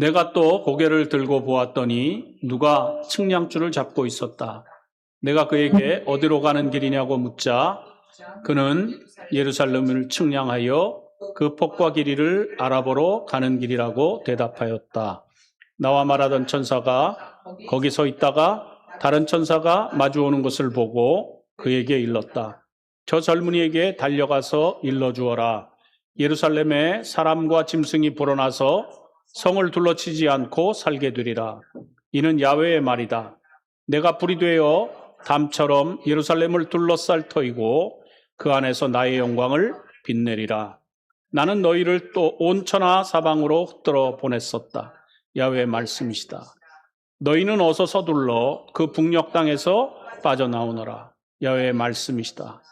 내가 또 고개를 들고 보았더니 누가 측량줄을 잡고 있었다. 내가 그에게 어디로 가는 길이냐고 묻자 그는 예루살렘을 측량하여 그 폭과 길이를 알아보러 가는 길이라고 대답하였다. 나와 말하던 천사가 거기 서 있다가 다른 천사가 마주오는 것을 보고 그에게 일렀다. 저 젊은이에게 달려가서 일러 주어라. 예루살렘에 사람과 짐승이 불어나서 성을 둘러치지 않고 살게 되리라. 이는 야외의 말이다. 내가 불이 되어 담처럼 예루살렘을 둘러쌀 터이고 그 안에서 나의 영광을 빛내리라. 나는 너희를 또 온천하 사방으로 흩들어 보냈었다. 야외의 말씀이시다. 너희는 어서 서둘러 그 북녘 땅에서 빠져나오너라. 야외의 말씀이시다.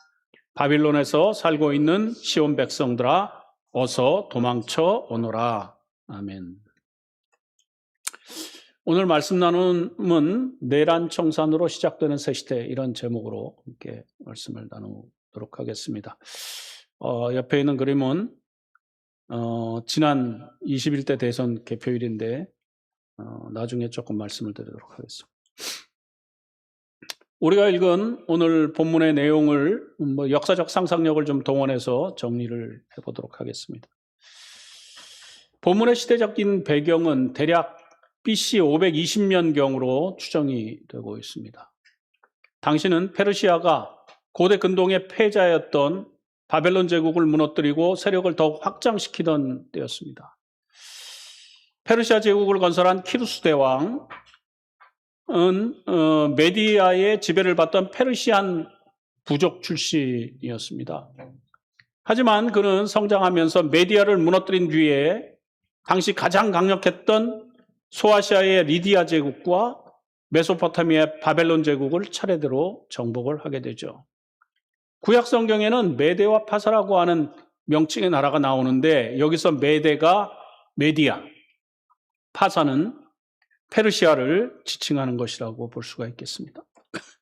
바빌론에서 살고 있는 시온 백성들아 어서 도망쳐 오너라. 아멘. 오늘 말씀 나눔은 내란 청산으로 시작되는 새 시대 이런 제목으로 함께 말씀을 나누도록 하겠습니다. 어, 옆에 있는 그림은 어, 지난 21대 대선 개표일인데 어, 나중에 조금 말씀을 드리도록 하겠습니다. 우리가 읽은 오늘 본문의 내용을 뭐 역사적 상상력을 좀 동원해서 정리를 해보도록 하겠습니다. 본문의 시대적인 배경은 대략 BC 520년경으로 추정이 되고 있습니다. 당시는 페르시아가 고대 근동의 패자였던 바벨론 제국을 무너뜨리고 세력을 더욱 확장시키던 때였습니다. 페르시아 제국을 건설한 키루스 대왕은 어, 메디아의 지배를 받던 페르시안 부족 출신이었습니다. 하지만 그는 성장하면서 메디아를 무너뜨린 뒤에 당시 가장 강력했던 소아시아의 리디아 제국과 메소포타미아의 바벨론 제국을 차례대로 정복을 하게 되죠. 구약 성경에는 메대와 파사라고 하는 명칭의 나라가 나오는데 여기서 메대가 메디아, 파사는 페르시아를 지칭하는 것이라고 볼 수가 있겠습니다.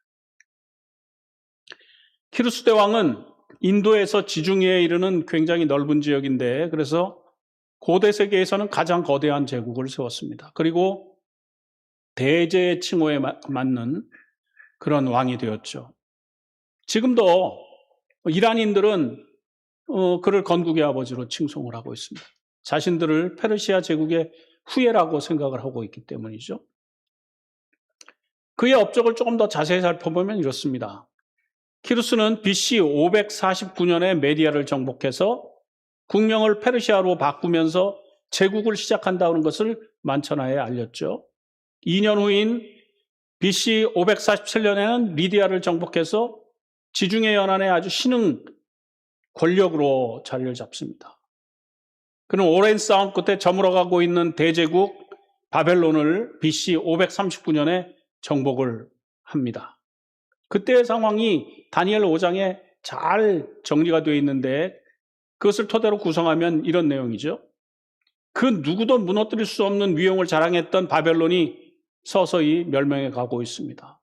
키루스 대왕은 인도에서 지중해에 이르는 굉장히 넓은 지역인데 그래서 고대 세계에서는 가장 거대한 제국을 세웠습니다. 그리고 대제의 칭호에 맞는 그런 왕이 되었죠. 지금도 이란인들은 어, 그를 건국의 아버지로 칭송을 하고 있습니다. 자신들을 페르시아 제국의 후예라고 생각을 하고 있기 때문이죠. 그의 업적을 조금 더 자세히 살펴보면 이렇습니다. 키루스는 BC 549년에 메디아를 정복해서 국명을 페르시아로 바꾸면서 제국을 시작한다는 것을 만천하에 알렸죠. 2년 후인 BC 547년에는 리디아를 정복해서 지중해 연안의 아주 신흥 권력으로 자리를 잡습니다. 그는 오랜 싸움 끝에 저물어가고 있는 대제국 바벨론을 BC 539년에 정복을 합니다. 그때의 상황이 다니엘 5장에 잘 정리가 되어 있는데 그것을 토대로 구성하면 이런 내용이죠. 그 누구도 무너뜨릴 수 없는 위용을 자랑했던 바벨론이 서서히 멸망해 가고 있습니다.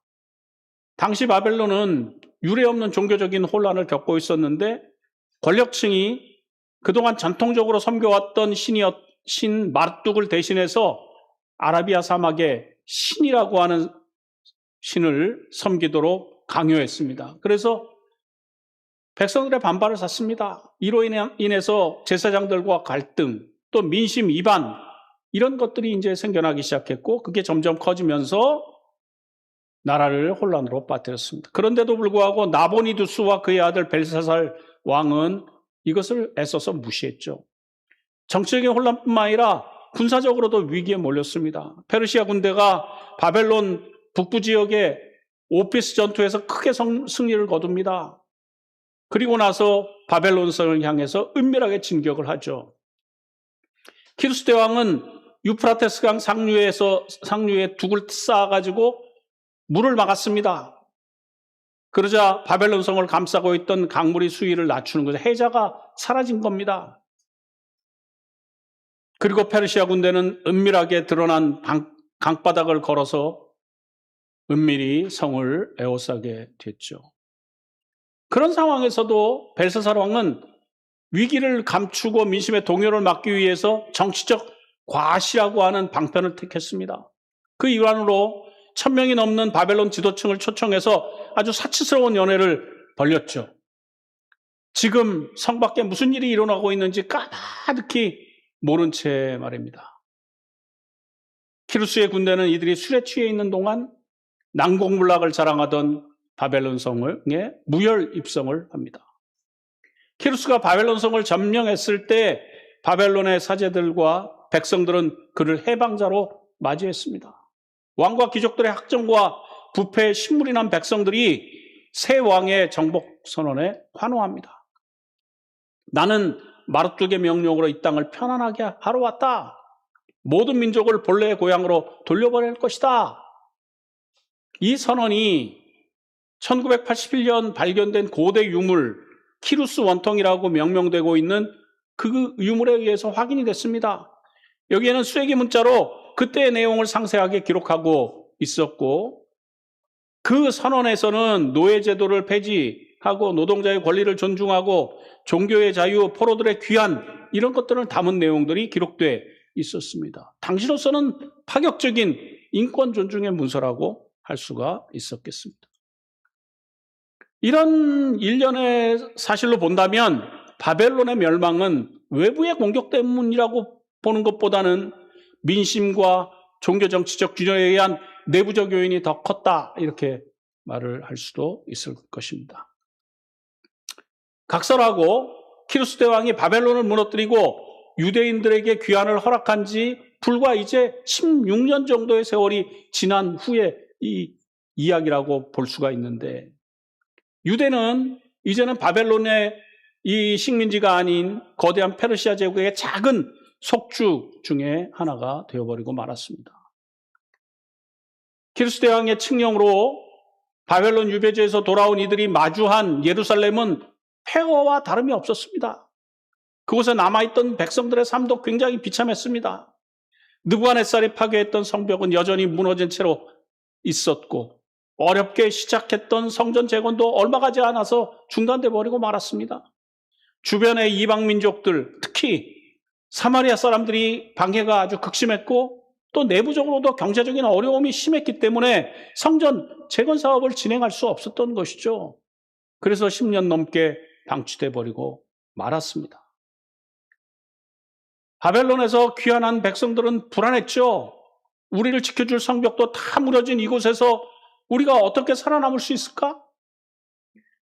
당시 바벨론은 유례 없는 종교적인 혼란을 겪고 있었는데 권력층이 그동안 전통적으로 섬겨왔던 신이었, 신 마르뚝을 대신해서 아라비아 사막의 신이라고 하는 신을 섬기도록 강요했습니다. 그래서 백성들의 반발을 샀습니다. 이로 인해서 제사장들과 갈등, 또 민심 이반, 이런 것들이 이제 생겨나기 시작했고, 그게 점점 커지면서 나라를 혼란으로 빠뜨렸습니다. 그런데도 불구하고 나보니두스와 그의 아들 벨사살 왕은 이것을 애써서 무시했죠. 정치적인 혼란뿐만 아니라 군사적으로도 위기에 몰렸습니다. 페르시아 군대가 바벨론 북부 지역의 오피스 전투에서 크게 승리를 거둡니다. 그리고 나서 바벨론 성을 향해서 은밀하게 진격을 하죠. 키루스 대왕은 유프라테스강 상류에서 상류에 둑을 쌓아가지고 물을 막았습니다. 그러자 바벨론 성을 감싸고 있던 강물이 수위를 낮추는 거죠. 해자가 사라진 겁니다. 그리고 페르시아 군대는 은밀하게 드러난 강, 강바닥을 걸어서 은밀히 성을 에워싸게 됐죠. 그런 상황에서도 벨사살 왕은 위기를 감추고 민심의 동요를 막기 위해서 정치적 과시라고 하는 방편을 택했습니다. 그 일환으로 천 명이 넘는 바벨론 지도층을 초청해서 아주 사치스러운 연회를 벌였죠. 지금 성 밖에 무슨 일이 일어나고 있는지 까마득히 모른 채 말입니다. 키루스의 군대는 이들이 술에 취해 있는 동안 난공불락을 자랑하던 바벨론 성에 무혈 입성을 합니다. 키루스가 바벨론 성을 점령했을 때 바벨론의 사제들과 백성들은 그를 해방자로 맞이했습니다. 왕과 귀족들의 학정과 부패에 신물이 난 백성들이 새 왕의 정복 선언에 환호합니다. 나는 마르뚝의 명령으로 이 땅을 편안하게 하러 왔다. 모든 민족을 본래의 고향으로 돌려보낼 것이다. 이 선언이 1981년 발견된 고대 유물 키루스 원통이라고 명명되고 있는 그 유물에 의해서 확인이 됐습니다. 여기에는 수액의 문자로 그때의 내용을 상세하게 기록하고 있었고 그 선언에서는 노예제도를 폐지하고 노동자의 권리를 존중하고 종교의 자유, 포로들의 귀한 이런 것들을 담은 내용들이 기록돼 있었습니다. 당시로서는 파격적인 인권 존중의 문서라고 할 수가 있었겠습니다. 이런 일련의 사실로 본다면 바벨론의 멸망은 외부의 공격 때문이라고 보는 것보다는 민심과 종교 정치적 균형에 의한 내부적 요인이 더 컸다 이렇게 말을 할 수도 있을 것입니다. 각설하고 키루스 대왕이 바벨론을 무너뜨리고 유대인들에게 귀환을 허락한 지 불과 이제 16년 정도의 세월이 지난 후에 이 이야기라고 볼 수가 있는데 유대는 이제는 바벨론의 이 식민지가 아닌 거대한 페르시아 제국의 작은 속주 중에 하나가 되어버리고 말았습니다. 키르스 대왕의 칙령으로 바벨론 유배지에서 돌아온 이들이 마주한 예루살렘은 폐허와 다름이 없었습니다. 그곳에 남아있던 백성들의 삶도 굉장히 비참했습니다. 느부갓네살이 파괴했던 성벽은 여전히 무너진 채로 있었고 어렵게 시작했던 성전 재건도 얼마 가지 않아서 중단돼 버리고 말았습니다. 주변의 이방 민족들, 특히 사마리아 사람들이 방해가 아주 극심했고 또 내부적으로도 경제적인 어려움이 심했기 때문에 성전 재건 사업을 진행할 수 없었던 것이죠. 그래서 10년 넘게 방치돼 버리고 말았습니다. 바벨론에서 귀환한 백성들은 불안했죠. 우리를 지켜줄 성벽도 다 무너진 이곳에서 우리가 어떻게 살아남을 수 있을까?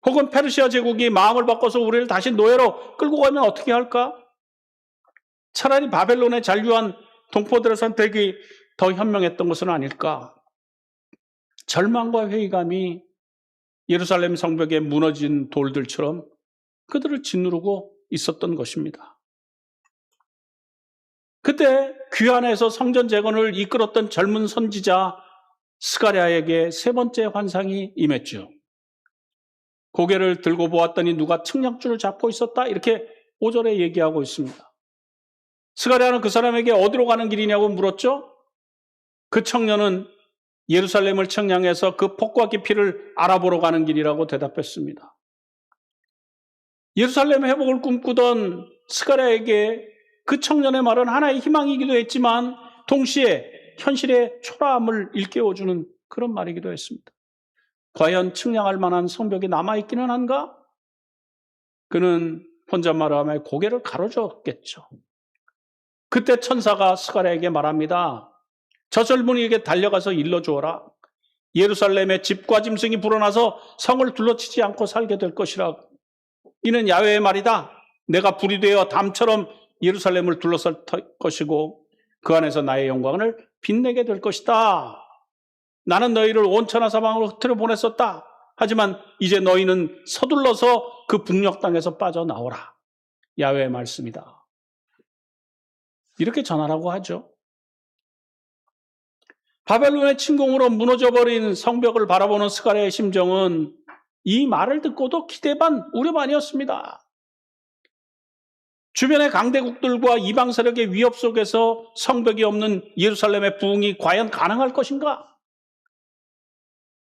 혹은 페르시아 제국이 마음을 바꿔서 우리를 다시 노예로 끌고 가면 어떻게 할까? 차라리 바벨론의 잔류한 동포들의 선택이 더 현명했던 것은 아닐까? 절망과 회의감이 예루살렘 성벽에 무너진 돌들처럼 그들을 짓누르고 있었던 것입니다. 그때 귀환에서 성전 재건을 이끌었던 젊은 선지자 스가랴에게 세 번째 환상이 임했죠. 고개를 들고 보았더니 누가 측량줄을 잡고 있었다 이렇게 5절에 얘기하고 있습니다. 스가랴는 그 사람에게 어디로 가는 길이냐고 물었죠. 그 청년은 예루살렘을 청량해서 그 폭과 깊이를 알아보러 가는 길이라고 대답했습니다. 예루살렘 회복을 꿈꾸던 스가랴에게 그 청년의 말은 하나의 희망이기도 했지만 동시에 현실의 초라함을 일깨워주는 그런 말이기도 했습니다. 과연 측량할 만한 성벽이 남아있기는 한가? 그는 혼잣말하며 고개를 가로젓겠죠. 그때 천사가 스가랴에게 말합니다. 저 젊은이에게 달려가서 일러주어라. 예루살렘에 집과 짐승이 불어나서 성을 둘러치지 않고 살게 될 것이라. 이는 야외의 말이다. 내가 불이 되어 담처럼 예루살렘을 둘러설 것이고 그 안에서 나의 영광을 빛내게 될 것이다. 나는 너희를 온천하 사방으로 흩트려 보냈었다. 하지만 이제 너희는 서둘러서 그 북녘 땅에서 빠져나오라. 야외의 말씀이다. 이렇게 전하라고 하죠. 바벨론의 침공으로 무너져버린 성벽을 바라보는 스가랴의 심정은 이 말을 듣고도 기대 반 우려 반이었습니다. 주변의 강대국들과 이방 세력의 위협 속에서 성벽이 없는 예루살렘의 부흥이 과연 가능할 것인가?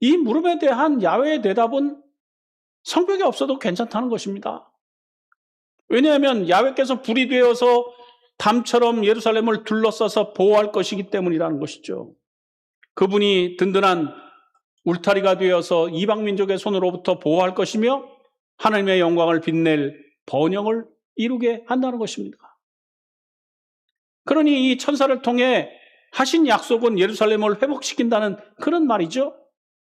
이 물음에 대한 야외의 대답은 성벽이 없어도 괜찮다는 것입니다. 왜냐하면 야외께서 불이 되어서 담처럼 예루살렘을 둘러싸서 보호할 것이기 때문이라는 것이죠. 그분이 든든한 울타리가 되어서 이방 민족의 손으로부터 보호할 것이며 하나님의 영광을 빛낼 번영을 이루게 한다는 것입니다. 그러니 이 천사를 통해 하신 약속은 예루살렘을 회복시킨다는 그런 말이죠.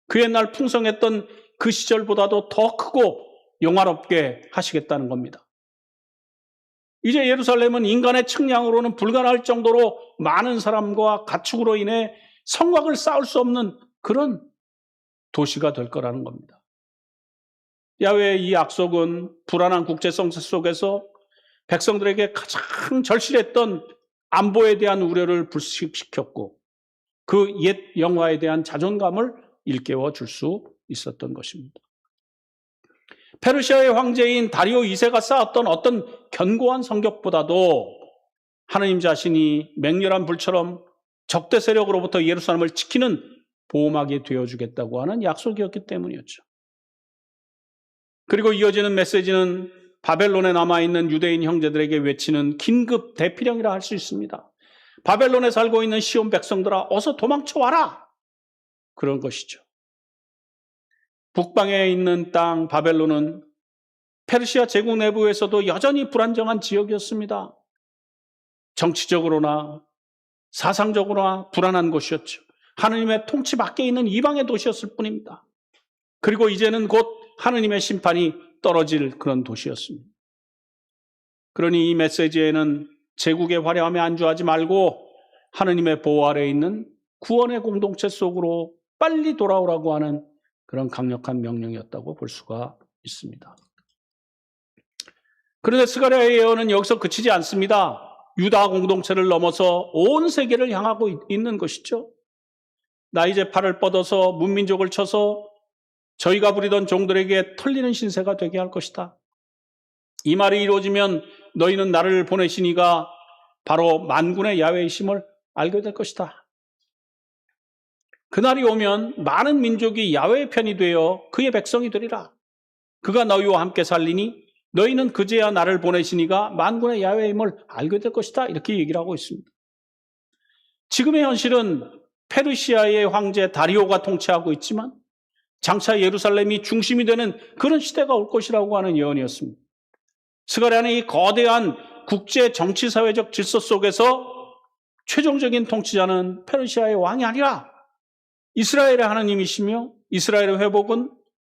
그 옛날 풍성했던 그 시절보다도 더 크고 영화롭게 하시겠다는 겁니다. 이제 예루살렘은 인간의 측량으로는 불가능할 정도로 많은 사람과 가축으로 인해 성곽을 쌓을 수 없는 그런 도시가 될 거라는 겁니다. 야외의 이 약속은 불안한 국제성 속에서 백성들에게 가장 절실했던 안보에 대한 우려를 불식시켰고 그 옛 영화에 대한 자존감을 일깨워 줄 수 있었던 것입니다. 페르시아의 황제인 다리오 2세가 쌓았던 어떤 견고한 성벽보다도 하나님 자신이 맹렬한 불처럼 적대 세력으로부터 예루살렘을 지키는 보호막이 되어주겠다고 하는 약속이었기 때문이었죠. 그리고 이어지는 메시지는 바벨론에 남아있는 유대인 형제들에게 외치는 긴급 대피령이라 할 수 있습니다. 바벨론에 살고 있는 시온 백성들아, 어서 도망쳐 와라! 그런 것이죠. 북방에 있는 땅 바벨론은 페르시아 제국 내부에서도 여전히 불안정한 지역이었습니다. 정치적으로나 사상적으로나 불안한 곳이었죠. 하느님의 통치 밖에 있는 이방의 도시였을 뿐입니다. 그리고 이제는 곧 하느님의 심판이 떨어질 그런 도시였습니다. 그러니 이 메시지에는 제국의 화려함에 안주하지 말고 하느님의 보호 아래에 있는 구원의 공동체 속으로 빨리 돌아오라고 하는 그런 강력한 명령이었다고 볼 수가 있습니다. 그런데 스가랴의 예언은 여기서 그치지 않습니다. 유다 공동체를 넘어서 온 세계를 향하고 있는 것이죠. 나 이제 팔을 뻗어서 문민족을 쳐서 저희가 부리던 종들에게 털리는 신세가 되게 할 것이다. 이 말이 이루어지면 너희는 나를 보내시니가 바로 만군의 야외이심을 알게 될 것이다. 그날이 오면 많은 민족이 야외의 편이 되어 그의 백성이 되리라. 그가 너희와 함께 살리니 너희는 그제야 나를 보내시니가 만군의 야외임을 알게 될 것이다. 이렇게 얘기를 하고 있습니다. 지금의 현실은 페르시아의 황제 다리오가 통치하고 있지만 장차 예루살렘이 중심이 되는 그런 시대가 올 것이라고 하는 예언이었습니다. 스가랴는 이 거대한 국제 정치 사회적 질서 속에서 최종적인 통치자는 페르시아의 왕이 아니라 이스라엘의 하나님이시며 이스라엘의 회복은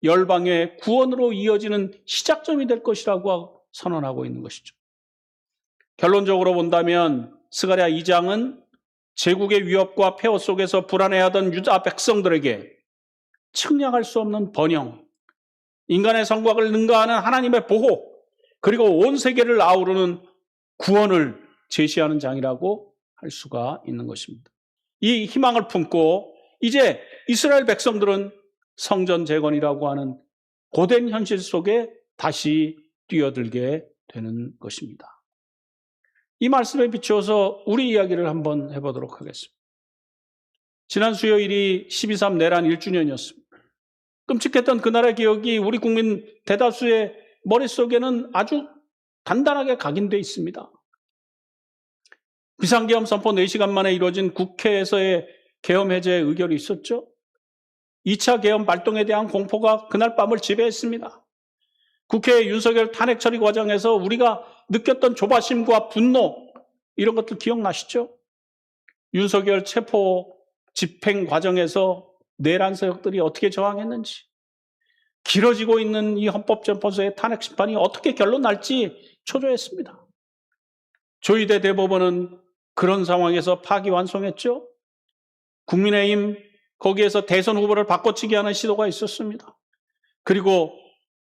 열방의 구원으로 이어지는 시작점이 될 것이라고 선언하고 있는 것이죠. 결론적으로 본다면 스가랴 2장은 제국의 위협과 폐허 속에서 불안해하던 유다 백성들에게 측량할 수 없는 번영, 인간의 성곽을 능가하는 하나님의 보호, 그리고 온 세계를 아우르는 구원을 제시하는 장이라고 할 수가 있는 것입니다. 이 희망을 품고 이제 이스라엘 백성들은 성전 재건이라고 하는 고된 현실 속에 다시 뛰어들게 되는 것입니다. 이 말씀에 비추어서 우리 이야기를 한번 해보도록 하겠습니다. 지난 수요일이 12.3 내란 1주년이었습니다. 끔찍했던 그날의 기억이 우리 국민 대다수의 머릿속에는 아주 단단하게 각인되어 있습니다. 비상계엄 선포 4시간 만에 이루어진 국회에서의 계엄 해제 의결이 있었죠. 2차 계엄 발동에 대한 공포가 그날 밤을 지배했습니다. 국회 윤석열 탄핵 처리 과정에서 우리가 느꼈던 조바심과 분노 이런 것들 기억나시죠? 윤석열 체포 집행 과정에서 내란 세력들이 어떻게 저항했는지 길어지고 있는 이 헌법재판소의 탄핵 심판이 어떻게 결론 날지 초조했습니다. 조희대 대법원은 그런 상황에서 파기완송했죠. 국민의힘 거기에서 대선 후보를 바꿔치기 하는 시도가 있었습니다. 그리고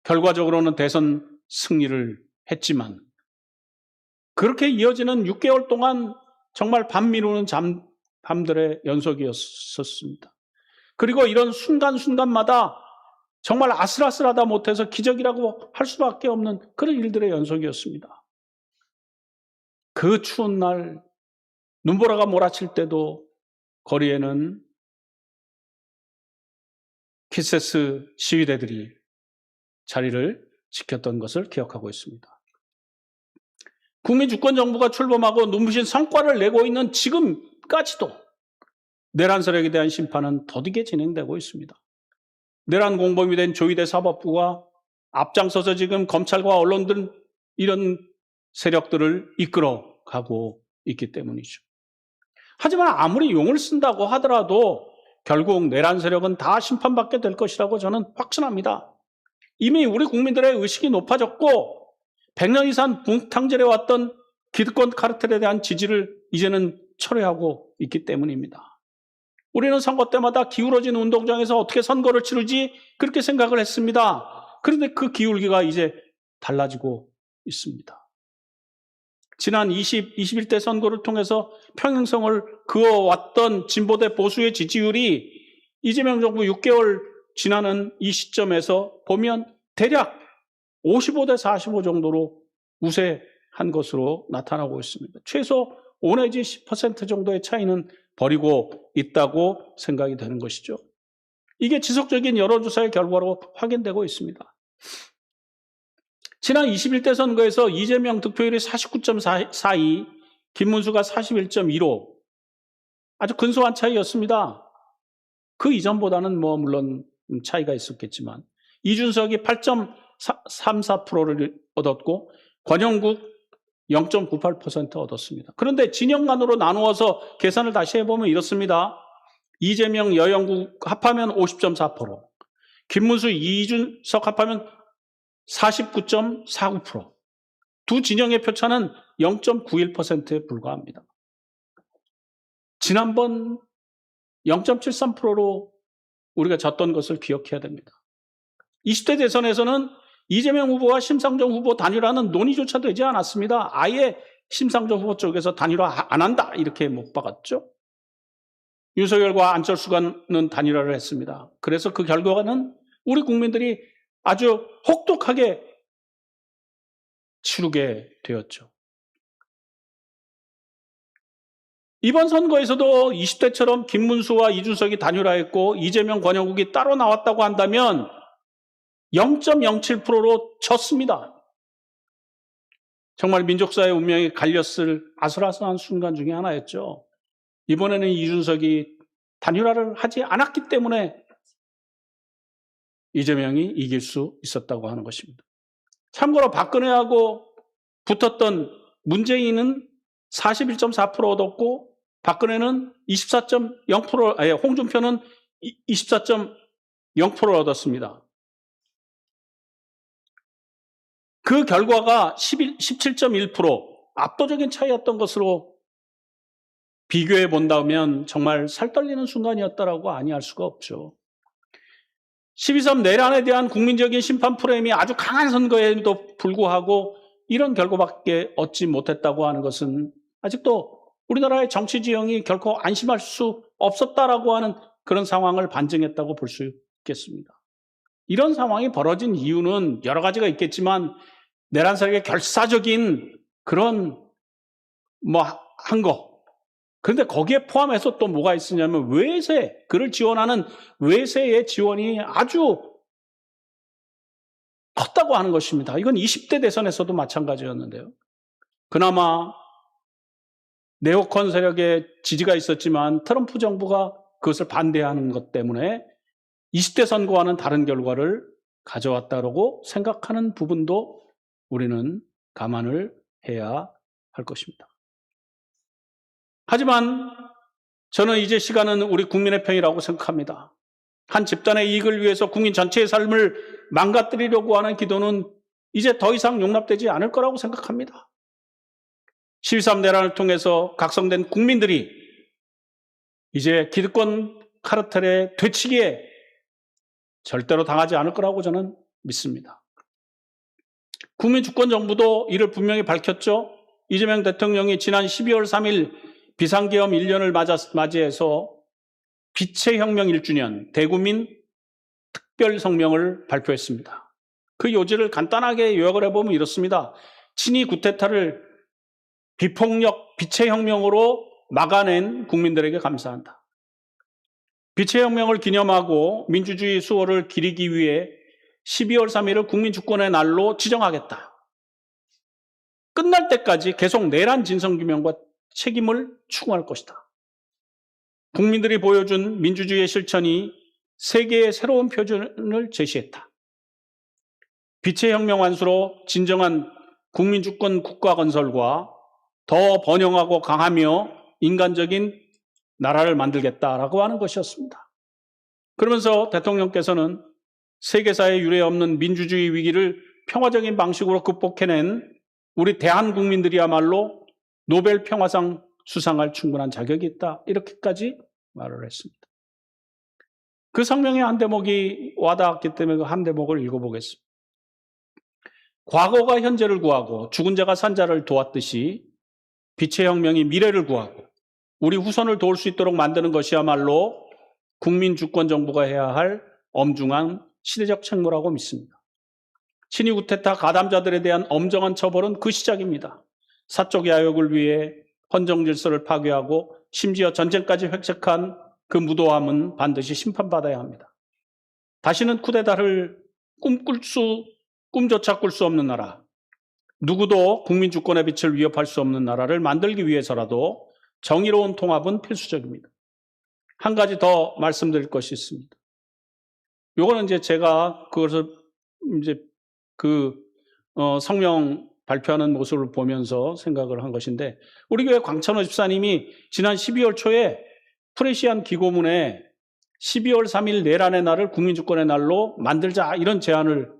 결과적으로는 대선 승리를 했지만 그렇게 이어지는 6개월 동안 정말 밤 미루는 잠, 밤들의 연속이었었습니다. 그리고 이런 순간순간마다 정말 아슬아슬하다 못해서 기적이라고 할 수밖에 없는 그런 일들의 연속이었습니다. 그 추운 날 눈보라가 몰아칠 때도 거리에는 키세스 시위대들이 자리를 지켰던 것을 기억하고 있습니다. 국민 주권 정부가 출범하고 눈부신 성과를 내고 있는 지금까지도 내란 세력에 대한 심판은 더디게 진행되고 있습니다. 내란 공범이 된 조희대 사법부가 앞장서서 지금 검찰과 언론들 이런 세력들을 이끌어 가고 있기 때문이죠. 하지만 아무리 용을 쓴다고 하더라도 결국 내란 세력은 다 심판받게 될 것이라고 저는 확신합니다. 이미 우리 국민들의 의식이 높아졌고 100년 이상 붕탕질해 왔던 기득권 카르텔에 대한 지지를 이제는 철회하고 있기 때문입니다. 우리는 선거 때마다 기울어진 운동장에서 어떻게 선거를 치르지 그렇게 생각을 했습니다. 그런데 그 기울기가 이제 달라지고 있습니다. 지난 20, 21대 선거를 통해서 평행성을 그어왔던 진보대 보수의 지지율이 이재명 정부 6개월 지나는 이 시점에서 보면 대략 55대 45 정도로 우세한 것으로 나타나고 있습니다. 최소 5 내지 10% 정도의 차이는 벌이고 있다고 생각이 되는 것이죠. 이게 지속적인 여론조사의 결과로 확인되고 있습니다. 지난 21대 선거에서 이재명 득표율이 49.42, 김문수가 41.15 아주 근소한 차이였습니다. 그 이전보다는 뭐 물론 차이가 있었겠지만 이준석이 8.34%를 얻었고 권영국 0.98% 얻었습니다. 그런데 진영 간으로 나누어서 계산을 다시 해보면 이렇습니다. 이재명, 여영국 합하면 50.4%, 김문수, 이준석 합하면 49.49%. 두 진영의 표차는 0.91%에 불과합니다. 지난번 0.73%로 우리가 졌던 것을 기억해야 됩니다. 20대 대선에서는 이재명 후보와 심상정 후보 단일화는 논의조차 되지 않았습니다. 아예 심상정 후보 쪽에서 단일화 안 한다 이렇게 못 박았죠. 윤석열과 안철수가는 단일화를 했습니다. 그래서 그 결과는 우리 국민들이 아주 혹독하게 치르게 되었죠. 이번 선거에서도 20대처럼 김문수와 이준석이 단일화했고 이재명, 권영국이 따로 나왔다고 한다면 0.07%로 졌습니다. 정말 민족사의 운명이 갈렸을 아슬아슬한 순간 중에 하나였죠. 이번에는 이준석이 단일화를 하지 않았기 때문에 이재명이 이길 수 있었다고 하는 것입니다. 참고로 박근혜하고 붙었던 문재인은 41.4% 얻었고 박근혜는 24.0% 아니 홍준표는 24.0%를 얻었습니다. 그 결과가 11, 17.1% 압도적인 차이였던 것으로 비교해 본다면 정말 살 떨리는 순간이었다라고 아니할 수가 없죠. 12.3 내란에 대한 국민적인 심판 프레임이 아주 강한 선거에도 불구하고 이런 결과밖에 얻지 못했다고 하는 것은 아직도 우리나라의 정치 지형이 결코 안심할 수 없었다라고 하는 그런 상황을 반증했다고 볼 수 있겠습니다. 이런 상황이 벌어진 이유는 여러 가지가 있겠지만 내란 세력의 결사적인 그런 뭐 한 거. 그런데 거기에 포함해서 또 뭐가 있으냐면 외세, 그를 지원하는 외세의 지원이 아주 컸다고 하는 것입니다. 이건 20대 대선에서도 마찬가지였는데요. 그나마 네오컨 세력의 지지가 있었지만 트럼프 정부가 그것을 반대하는 것 때문에 20대 선거와는 다른 결과를 가져왔다고 생각하는 부분도 우리는 감안을 해야 할 것입니다. 하지만 저는 이제 시간은 우리 국민의 편이라고 생각합니다. 한 집단의 이익을 위해서 국민 전체의 삶을 망가뜨리려고 하는 기도는 이제 더 이상 용납되지 않을 거라고 생각합니다. 12.3 내란을 통해서 각성된 국민들이 이제 기득권 카르텔의 되치기에 절대로 당하지 않을 거라고 저는 믿습니다. 국민주권정부도 이를 분명히 밝혔죠. 이재명 대통령이 지난 12월 3일 비상계엄 1년을 맞이해서 빛의 혁명 1주년 대국민 특별 성명을 발표했습니다. 그 요지를 간단하게 요약을 해보면 이렇습니다. 친이 구테타를 비폭력 빛의 혁명으로 막아낸 국민들에게 감사한다. 빛의 혁명을 기념하고 민주주의 수호를 기리기 위해 12월 3일을 국민주권의 날로 지정하겠다. 끝날 때까지 계속 내란 진상규명과 책임을 추구할 것이다. 국민들이 보여준 민주주의의 실천이 세계의 새로운 표준을 제시했다. 빛의 혁명 완수로 진정한 국민주권 국가 건설과 더 번영하고 강하며 인간적인 나라를 만들겠다라고 하는 것이었습니다. 그러면서 대통령께서는 세계사에 유례 없는 민주주의 위기를 평화적인 방식으로 극복해낸 우리 대한 국민들이야말로 노벨 평화상 수상할 충분한 자격이 있다. 이렇게까지 말을 했습니다. 그 성명의 한 대목이 와닿았기 때문에 그 한 대목을 읽어보겠습니다. 과거가 현재를 구하고 죽은 자가 산 자를 도왔듯이 빛의 혁명이 미래를 구하고 우리 후손을 도울 수 있도록 만드는 것이야말로 국민 주권 정부가 해야 할 엄중한 시대적 책무라고 믿습니다. 친위 구테타 가담자들에 대한 엄정한 처벌은 그 시작입니다. 사적 야욕을 위해 헌정 질서를 파괴하고 심지어 전쟁까지 획책한 그 무도함은 반드시 심판받아야 합니다. 다시는 쿠데타를 꿈꿀 수, 꿈조차 꿀 수 없는 나라, 누구도 국민 주권의 빛을 위협할 수 없는 나라를 만들기 위해서라도 정의로운 통합은 필수적입니다. 한 가지 더 말씀드릴 것이 있습니다. 요거는 이제 제가 그것을 이제 그 어, 성명 발표하는 모습을 보면서 생각을 한 것인데 우리 교회 광천호 집사님이 지난 12월 초에 프레시안 기고문에 12월 3일 내란의 날을 국민주권의 날로 만들자 이런 제안을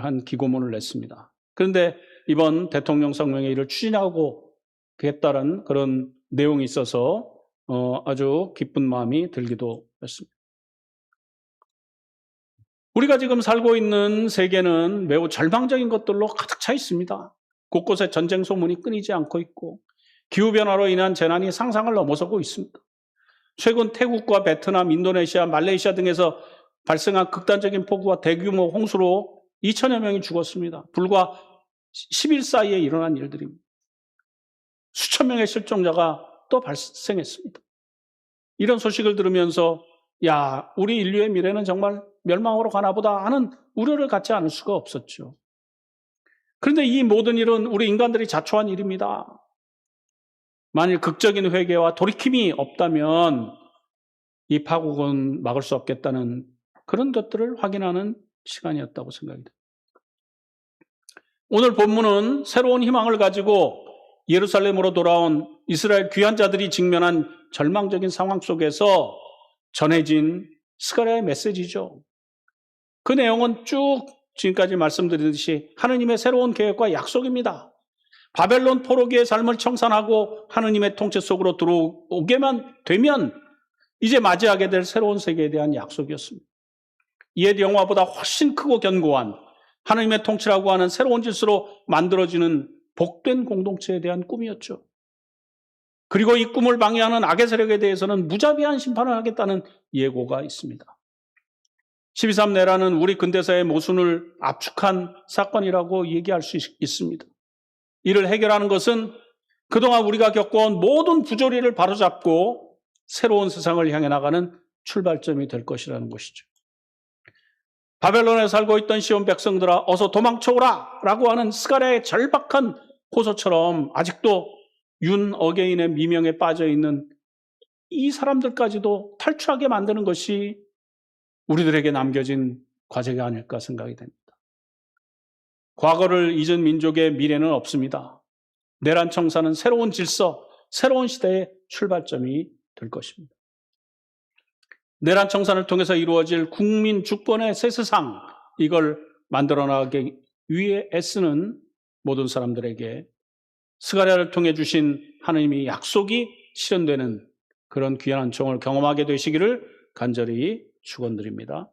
한 기고문을 냈습니다. 그런데 이번 대통령 성명에 이를 추진하고 했다는 그런 내용이 있어서 어, 아주 기쁜 마음이 들기도 했습니다. 우리가 지금 살고 있는 세계는 매우 절망적인 것들로 가득 차 있습니다. 곳곳에 전쟁 소문이 끊이지 않고 있고 기후변화로 인한 재난이 상상을 넘어서고 있습니다. 최근 태국과 베트남, 인도네시아, 말레이시아 등에서 발생한 극단적인 폭우와 대규모 홍수로 2천여 명이 죽었습니다. 불과 10일 사이에 일어난 일들입니다. 수천 명의 실종자가 또 발생했습니다. 이런 소식을 들으면서 야, 우리 인류의 미래는 정말 멸망으로 가나 보다 하는 우려를 갖지 않을 수가 없었죠. 그런데 이 모든 일은 우리 인간들이 자초한 일입니다. 만일 극적인 회개와 돌이킴이 없다면 이 파국은 막을 수 없겠다는 그런 것들을 확인하는 시간이었다고 생각이 됩니다. 오늘 본문은 새로운 희망을 가지고 예루살렘으로 돌아온 이스라엘 귀환자들이 직면한 절망적인 상황 속에서 전해진 스가랴의 메시지죠. 그 내용은 쭉 지금까지 말씀드리듯이 하느님의 새로운 계획과 약속입니다. 바벨론 포로기의 삶을 청산하고 하느님의 통치 속으로 들어오게만 되면 이제 맞이하게 될 새로운 세계에 대한 약속이었습니다. 옛 영화보다 훨씬 크고 견고한 하느님의 통치라고 하는 새로운 질서로 만들어지는 복된 공동체에 대한 꿈이었죠. 그리고 이 꿈을 방해하는 악의 세력에 대해서는 무자비한 심판을 하겠다는 예고가 있습니다. 12.3 내라는 우리 근대사의 모순을 압축한 사건이라고 얘기할 수 있, 습니다 이를 해결하는 것은 그동안 우리가 겪어온 모든 부조리를 바로잡고 새로운 세상을 향해 나가는 출발점이 될 것이라는 것이죠. 바벨론에 살고 있던 시온 백성들아 어서 도망쳐오라 라고 하는 스가랴의 절박한 호소처럼 아직도 윤 어게인의 미명에 빠져 있는 이 사람들까지도 탈출하게 만드는 것이 우리들에게 남겨진 과제가 아닐까 생각이 됩니다. 과거를 잊은 민족의 미래는 없습니다. 내란 청사는 새로운 질서, 새로운 시대의 출발점이 될 것입니다. 내란 청산을 통해서 이루어질 국민 주권의 새 세상 이걸 만들어 나가기 위해 애쓰는 모든 사람들에게 스가랴를 통해 주신 하느님의 약속이 실현되는 그런 귀한 총을 경험하게 되시기를 간절히 축원드립니다.